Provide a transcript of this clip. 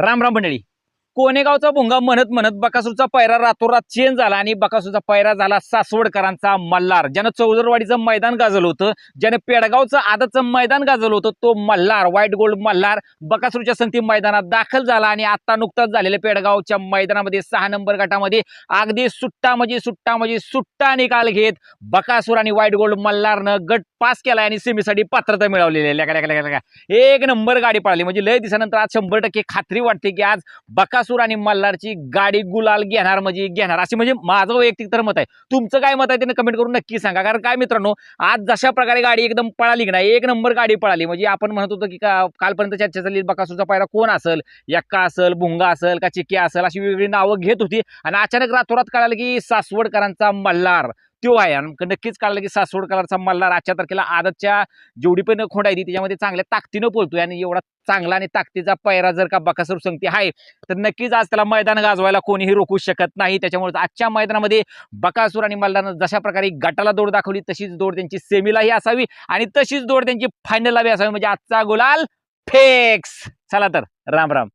राम राम मंडळी कोणेगावचा भुंगा म्हणत म्हणत बकासूरचा पैरा रातोरात चेंज झाला आणि बकासूरचा पैरा झाला सासवडकरांचा मल्हार. ज्यानं चौदरवाडीचं मैदान गाजलं होतं ज्यानं पेडगावचं आदतचं मैदान गाजलं होतं तो मल्हार व्हाईट गोल्ड मल्हार बकासूरच्या संधी मैदानात दाखल झाला आणि आता नुकताच झालेल्या पेडगावच्या मैदानामध्ये सहा नंबर गटामध्ये अगदी सुट्टा म्हणजे सुट्टा म्हणजे सुट्टा निकाल घेत बकासूर आणि व्हाईट गोल्ड मल्हारनं गट पास केला आणि सेमीसाठी पात्रता मिळवलेली आहे. एक नंबर गाडी पाळली म्हणजे लय दिसानंतर आज शंभर टक्के खात्री वाटते की आज बका बकासूर आणि मल्हारची गाडी गुलाल घेणार म्हणजे घेणार. अशी म्हणजे माझं वैयक्तिक तर मत आहे. तुमचं काय मत आहे त्याने कमेंट करून नक्की सांगा. कारण काय मित्रांनो आज जशा प्रकारे गाडी एकदम पळाली की नाही एक नंबर गाडी पळाली. म्हणजे आपण म्हणत होतो की का कालपर्यंत चर्चा झाली बकासूरचा पायरा कोण असेल? यक्का असेल भुंगा असेल का चिक्की असेल अशी वेगवेगळी नावं घेत होती. आणि अचानक रातोरात कळालं की सासवडकरांचा मल्हार. तो आहे. आणि नक्कीच कळलं की सासवडकरांचा मल्हार आजच्या तारखेला आदतच्या जेवढी पण खोंड आहे ती त्याच्यामध्ये चांगल्या ताकदीनं बोलतोय आणि एवढा चांगला आणि ताकदीचा पैरा जर का बकासूर संगती आहे तर नक्कीच आज त्याला मैदान गाजवायला कोणीही रोखू शकत नाही. त्याच्यामुळे आजच्या मैदानामध्ये बकासूर आणि मल्हारनं जशा प्रकारे गटाला दौड दाखवली तशीच दौड त्यांची सेमीलाही असावी आणि तशीच दौड त्यांची फायनलला बी असावी. म्हणजे आजचा गुलाल फेक्स. चला तर राम राम.